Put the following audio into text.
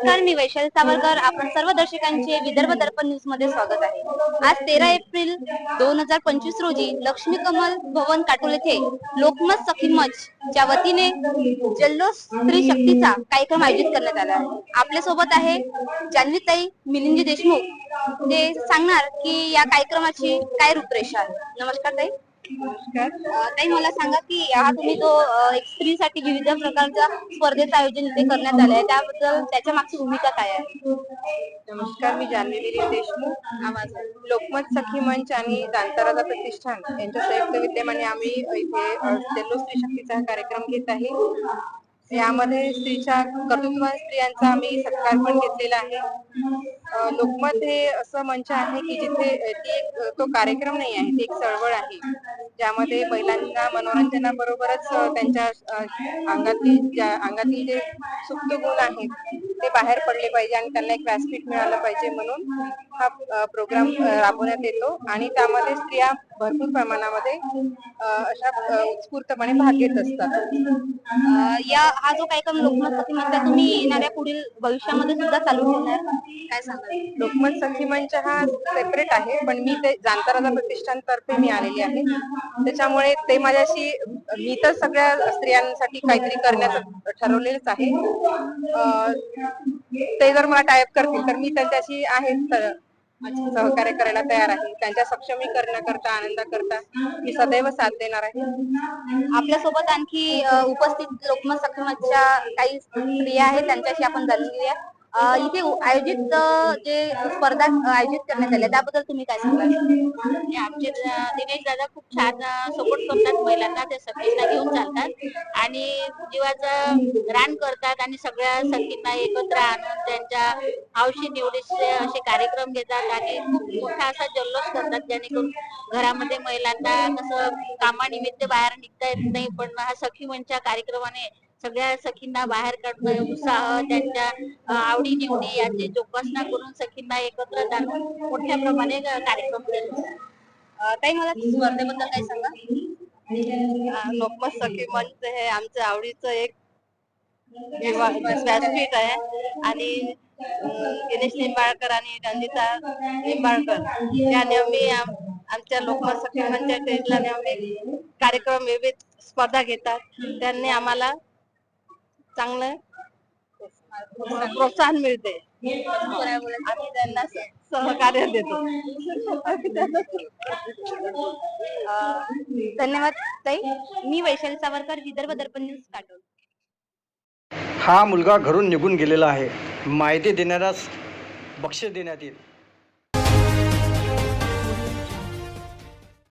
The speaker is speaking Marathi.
नमस्कार मी वैशाली सावरकर. आपण सर्व दर्शकांचे विदर्भ दर्पण न्यूजमध्ये स्वागत आहे. आज तेरा एप्रिल दोन हजार पंचवीस रोजी लक्ष्मी कमल भवन काटोल येथे लोकमत सखी मंच च्या वतीने जल्लोष स्त्री शक्तीचा कार्यक्रम आयोजित करण्यात आला आहे. आपल्यासोबत आहे जान्हवीताई मिलिंदजी देशमुख. ते सांगणार की या कार्यक्रमाची काय रूपरेषा आहे. नमस्कार ताई. नमस्कार. ताई मला सांगा की हा तुम्ही जो एक स्त्रीसाठी विविध प्रकारच्या स्पर्धेचं आयोजन इथे करण्यात आलं आहे त्याबद्दल त्याच्या मागची भूमिका काय आहे? नमस्कार मी जान्हवी देशमुख. आवाज लोकमत सखी मंच आणि दांताराजा प्रतिष्ठान यांच्या संयुक्त विद्यमाने आम्ही इथे अ, स्त्री शक्तीचा हा कार्यक्रम घेत आहे. यामध्ये स्त्रीच्या कर्तृत्ववान स्त्रियांचा आम्ही सत्कार पण घेतलेला आहे. लोकमत हे असं मंच आहे की जिथे ती एक तो कार्यक्रम नाही आहे ती एक चळवळ आहे. ज्यामध्ये महिलांना मनोरंजनाबरोबरच त्यांच्या अंगातील ज्या अंगातील जे सुप्त गुण आहेत ते बाहेर पडले पाहिजे आणि त्यांना एक व्यासपीठ मिळालं पाहिजे म्हणून हा प्रोग्राम राबवण्यात येतो. आणि त्यामध्ये स्त्रिया भरपूर प्रमाणामध्ये अशा उत्स्फूर्तपणे भाग घेत असतात. या हा जो कार्यक्रम लोकमत सखी मंच तुम्ही येणाऱ्या पुढील भविष्यामध्ये सुद्धा चालू ठेवणार? काय सांगाल? लोकमत सखी मंच हा सेपरेट आहे पण मी ते जांताराजा प्रतिष्ठान तर्फे मी आलेली आहे. त्याच्यामुळे ते माझ्याशी मी तर सगळ्या स्त्रियांसाठी काहीतरी करण्याचं ठरवलेलंच आहे. ते जर मला टायप करतील तर मी त्यांच्याशी आहे तर सहकार्य करायला तयार आहे. त्यांच्या सक्षमीकरणाकरता आनंदाकरता मी सदैव साथ देणार आहे. आपल्यासोबत आणखी उपस्थित लोकमत सखीमतच्या काही स्त्रिया आहेत त्यांच्याशी आपण जाणून घेऊया. इथे आयोजित जे स्पर्धा आयोजित करण्यात आल्या त्याबद्दल तुम्ही काय सांगाल? आमचे दिनेश दादा खूप छान सपोर्ट करतात महिलांना ते सखींना घेऊन चालतात. आणि जीवाचं रान करतात आणि सगळ्या सखींना एकत्र आणून त्यांच्या हौशी निवडीचे असे कार्यक्रम घेतात आणि खूप मोठा असा जल्लोष करतात जेणेकरून घरामध्ये महिलांना कसं कामानिमित्त बाहेर निघता येत नाही पण हा सखी मंचच्या कार्यक्रमाने सगळ्या सखींना बाहेर काढणं उत्साह त्यांच्या आवडी निवडी याची जोपासना करून सखींना एकत्र आणून मोठ्या प्रमाणे कार्यक्रम केला. ताई मला स्पर्धेबद्दल काय सांगा. लोकमत सखी मंच हे आमचं आवडीचं एक व्यासपीठ आहे. आणि अं, दिनेश निंबाळकर आणि रंजिता निंबाळकर. या नेहमी आम- आमच्या लोकमत सखी मंचच्या स्टेजला नेहमी कार्यक्रम विविध स्पर्धा घेतात. त्यांनी आम्हाला चांगलं प्रोत्साहन मिळते. आम्ही त्यांना सहकार्य देतो. धन्यवाद ताई. मी वैशाली सावरकर विदर्भ दर्पण न्यूज काटोल. हा मुलगा घरून निघून गेलेला आहे. माहिती देणाऱ्यास बक्षीस देण्यात येईल.